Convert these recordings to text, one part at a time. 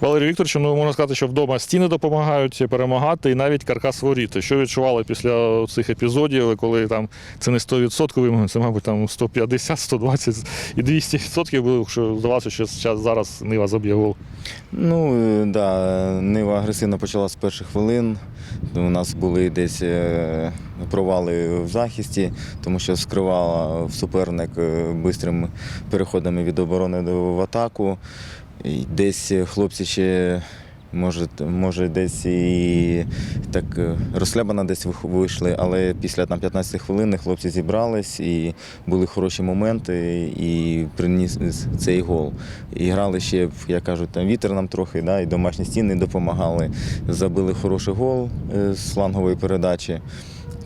Валерій Вікторович, ну можна сказати, що вдома стіни допомагають перемагати і навіть каркас воріти. Що відчували після цих епізодів, коли там це не 100% вимоги, це, мабуть, там 150, 120 і 200% було, що здавалося, що зараз, Нива заб'є гол. Ну, е, да, Нива агресивно почала з перших хвилин. У нас були десь е, провали в захисті, тому що скривала суперник е, бистрими переходами від оборони в атаку. Десь хлопці ще. Може, може, десь і так е, десь вийшли, але після там, 15 хвилин хлопці зібрались і були хороші моменти, і приніс цей гол. І грали ще, як кажуть, там вітер нам трохи, да, і домашні стіни допомагали. Забили хороший гол е, з флангової передачі.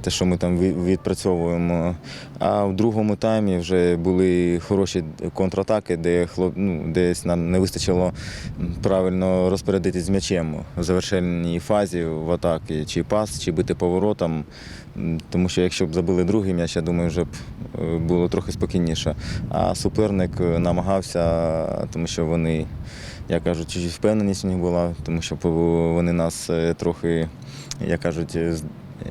Те, що ми там відпрацьовуємо. А в другому таймі вже були хороші контратаки, де ну, десь нам не вистачило правильно розпорядитись з м'ячем в завершальній фазі в атаки, чи пас, чи бити поворотом. Тому що якщо б забили другий м'яч, я думаю, вже б е, було трохи спокійніше. А суперник е, намагався, тому що вони, як кажуть, чуть впевненість у них була, тому що вони нас е, трохи, як кажуть,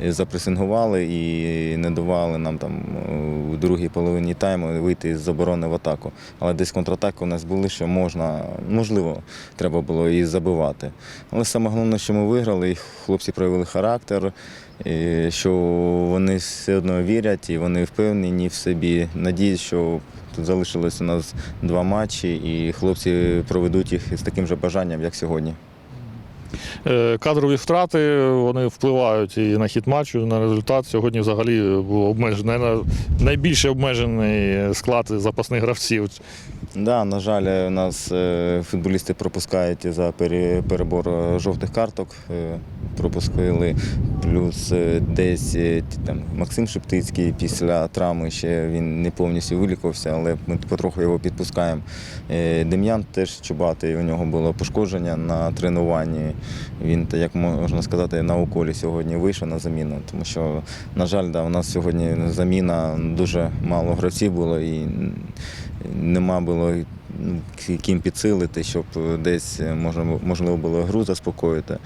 запресингували і не давали нам там е, у другій половині тайму вийти з оборони в атаку. Але десь контратаки у нас були, що можна, можливо, треба було і забивати. Але саме головне, що ми виграли, і хлопці проявили характер, і що вони все одно вірять і вони впевнені в собі. Надіюсь, що тут залишилось у нас два матчі, і хлопці проведуть їх з таким же бажанням, як сьогодні. Е, Кадрові втрати вони впливають і на хід матчу, і на результат. Сьогодні взагалі був обмежений найбільше обмежений склад запасних гравців. Да, на жаль, у нас е, футболісти пропускають за перебор е, жовтих карток. Пропустили. Плюс е, десь е, там Максим Шептицький після травми ще він не повністю вилікувався, але ми потроху його підпускаємо. Е, Дем'ян теж чубатий, у нього було пошкодження на тренуванні. Він, як можна сказати, на уколі сьогодні вийшов на заміну. Тому що, на жаль, да, у нас сьогодні заміна дуже мало гравців було і нема було ну, ким підсилити, щоб десь можливо було гру заспокоїти.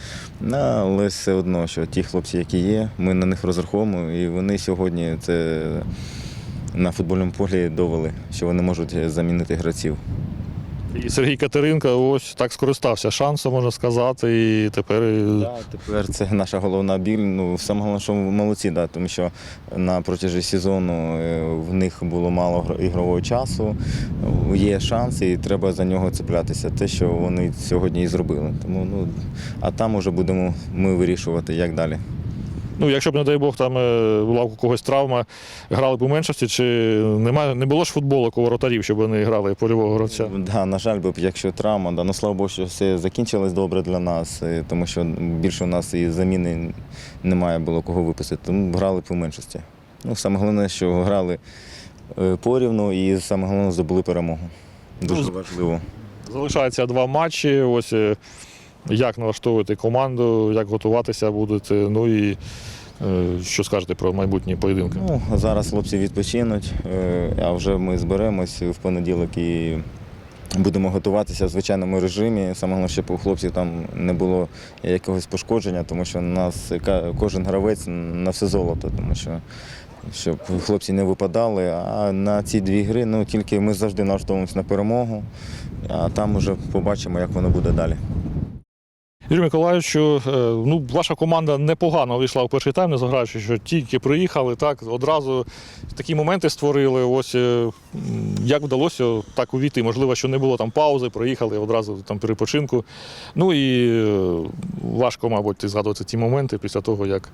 Ну, Але все одно, що ті хлопці, які є, ми на них розраховуємо, і вони сьогодні це на футбольному полі довели, що вони можуть замінити гравців. І Сергій Катеринко ось так скористався шансом, можна сказати, і тепер Да, тепер це наша головна біль. Ну, саме головне, що молодці, да, тому що на протязі сезону е, в них було мало ігрового часу, е, є шанс і треба за нього цеплятися. Те, що вони сьогодні і зробили. Тому, ну, а там уже будемо ми вирішувати, як далі. Ну, якщо б, не дай Бог, там е, була у когось травма, грали б у меншості, чи немає, не було ж футболу у воротарів, щоб вони грали польового гравця? Да, на жаль, якщо травма, да, ну слава Богу, що все закінчилось добре для нас, е, тому що більше у нас і заміни немає було кого випустити, тому грали по меншості. Ну, саме головне, що грали е, порівну і саме головне здобули перемогу. Дуже Ну, важливо. Залишається два матчі. Ось як налаштовувати команду, як готуватися будете. Ну і е, що скажете про майбутні поєдинки? Ну, зараз хлопці відпочинуть, е, а вже ми зберемось в понеділок і будемо готуватися в звичайному режимі. Саме головне, щоб у хлопців там не було якогось пошкодження, тому що у нас кожен гравець на все золото, тому що. Щоб хлопці не випадали, а на ці дві гри ну, тільки ми завжди налаштовуємося на перемогу, а там вже побачимо, як воно буде далі. Юрій Миколаївичу, е, ну, ваша команда непогано вийшла у перший тайм, не заграючи, що тільки приїхали, так, одразу такі моменти створили. Ось е, як вдалося так увійти? Можливо, що не було там паузи, приїхали одразу там перепочинку. Ну і е, важко, мабуть, згадувати ті моменти після того, як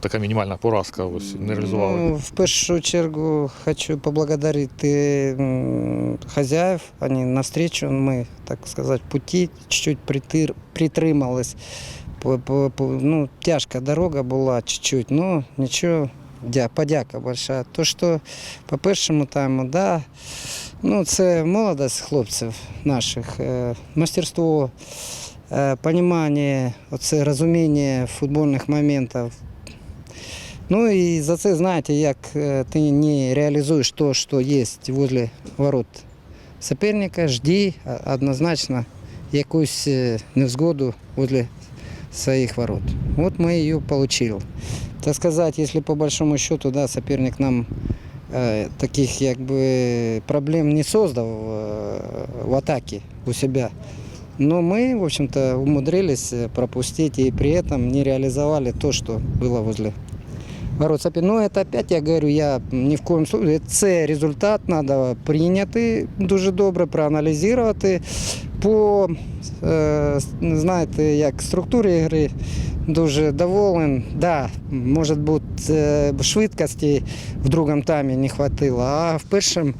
така мінімальна поразка ось не реалізувала. Ну, в першу чергу хочу поблагодарить м, хозяев. Они навстречу, мы, так сказать, пути чуть-чуть притыр, притримались. По, по, ну, тяжка дорога була чуть-чуть, ну нічого, дя, подяка большая. То, що по першому тайму, да, ну, це молодость хлопців наших, е, мастерство, е, понімання, оце розуміння футбольних моментів. Ну і за це, знаєте, як е, ти не реалізуєш то, що є возле ворот соперника, жди, а- однозначно якусь е, невзгоду возле своих ворот. Вот мы ее получили. Так сказать, если по большому счету, да, соперник нам э, таких как бы проблем не создал э, в атаке у себя. Но мы, в общем-то, умудрились э, пропустить и при этом не реализовали то, что было возле соперника. Но это опять, я говорю, я ні в коем случае, це результат треба прийняти дуже добре, проаналізувати. По, е, знаєте, як структурі гри дуже доволен. Да, може бути, е, швидкості в другому таймі не хватило, а в першому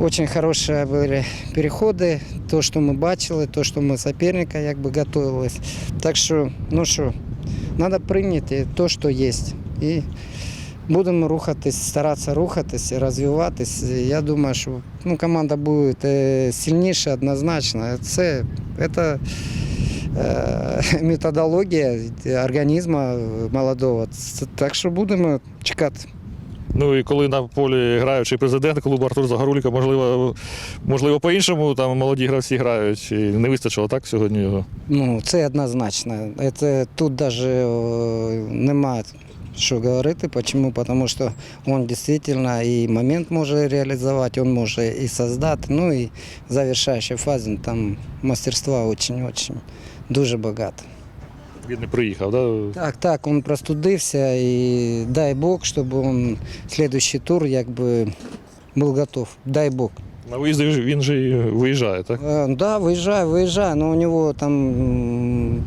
Очень хорошие были переходи, то, що ми бачили, то, що ми соперника якби готувалися. Так що, ну що, треба прийняти те, що є. І будемо рухатись, старатися рухатись, розвиватись. Я думаю, що ну, команда буде е, сильніша однозначно. Це, це е, методологія організму молодого. Так що будемо чекати. Ну і коли на полі граючий президент клубу Артур Загорулька, можливо, можливо, по-іншому там молоді гравці грають. І не вистачило так сьогодні його. Ну, це однозначно. Це, тут навіть немає що говорити. Чому? Тому що він дійсно і момент може реалізувати, він може і создати. Ну і в завершаючій фазі там мастерства дуже-дуже дуже багато. Він не приїхав, да? Так, так, він простудився і дай Бог, щоб він следующий тур якби був готов. Дай Бог. На виїзді ж- він же і виїжджає, так? Э, Да, выезжаю, выезжаю, но у него там м,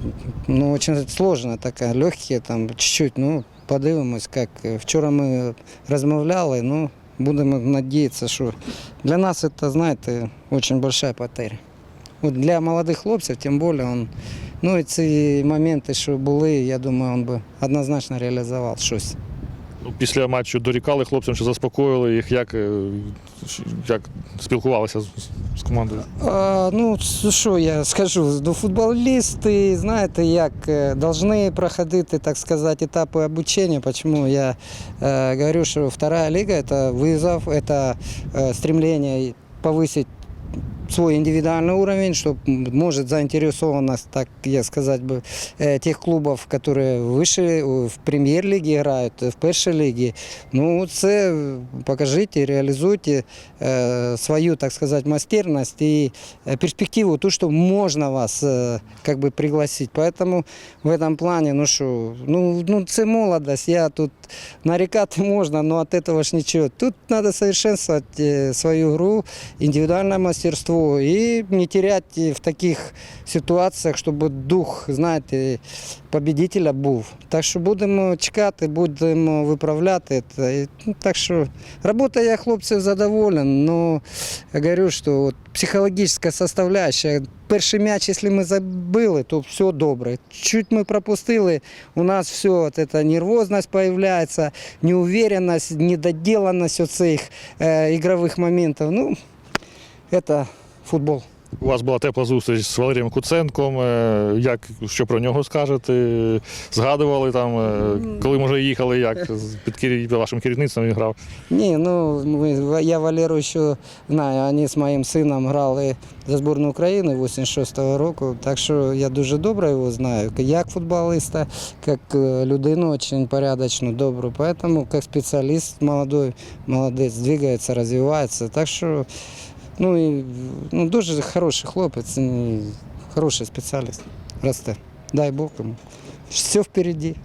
ну, очень сложно такая, легкие там чуть-чуть, ну, подивимось, як. Вчора ми розмовляли, ну, будемо сподіватися, що для нас це, знаєте, дуже велика потеря. От для молодих хлопців, тим більше, він, ну, і ці моменти, що були, я думаю, він би однозначно реалізував щось. Ну, після матчу дорікали хлопцям, що заспокоїли їх, як, е, як спілкувалися з, з командою. А, ну, с- що я скажу, ну, футболісти, знаєте, як е, должны проходити, так сказати, етапи обучення. Почему я э, говорю, що вторая лига – это вызов, это э, стремление повысить свой индивидуальный уровень, что может заинтересованность, так я сказать бы, э, тех клубов, которые выше э, в прем'єр-лігі играют, в першій лігі. Ну, це покажите, реализуйте э, свою, так сказать, мастерность и э, перспективу, то, что можно вас э, как бы пригласить. Поэтому в этом плане, ну что, ну, ну це молодость, я тут нарекати можна, но от этого ж ничего. Тут надо совершенствовать э, свою игру, индивидуальное мастерство и не терять в таких ситуаціях, щоб дух, знаєте, победителя був. Так що будемо чекати, будемо виправляти це. І, ну, Так що робота я хлопців задоволен, но я говорю, що от психологічна составляющая. Перший м'яч, якщо ми забили, то все добре. Чуть ми пропустили, у нас все от эта нервозність появляється, неуверенность, недоделанность оцих е, ігрових моментів. Ну, це футбол. У вас була тепла зустріч з Валерієм Куценком. е, Як, що про нього скажете? Згадували там, е, коли може їхали, як під вашим керівництвом він грав. Не, ну я Валеру еще знаю, вони з моїм сином грали за збірну України 86-го року, так що я дуже добре його знаю, як футболиста, як е, людину очень порядочну, добру. Поэтому как специалист молодой, молодець, двигається, розвивається. Так що ну, і, ну, дуже хороший хлопець, і хороший спеціаліст. Росте. Дай Бог йому. Все впереді.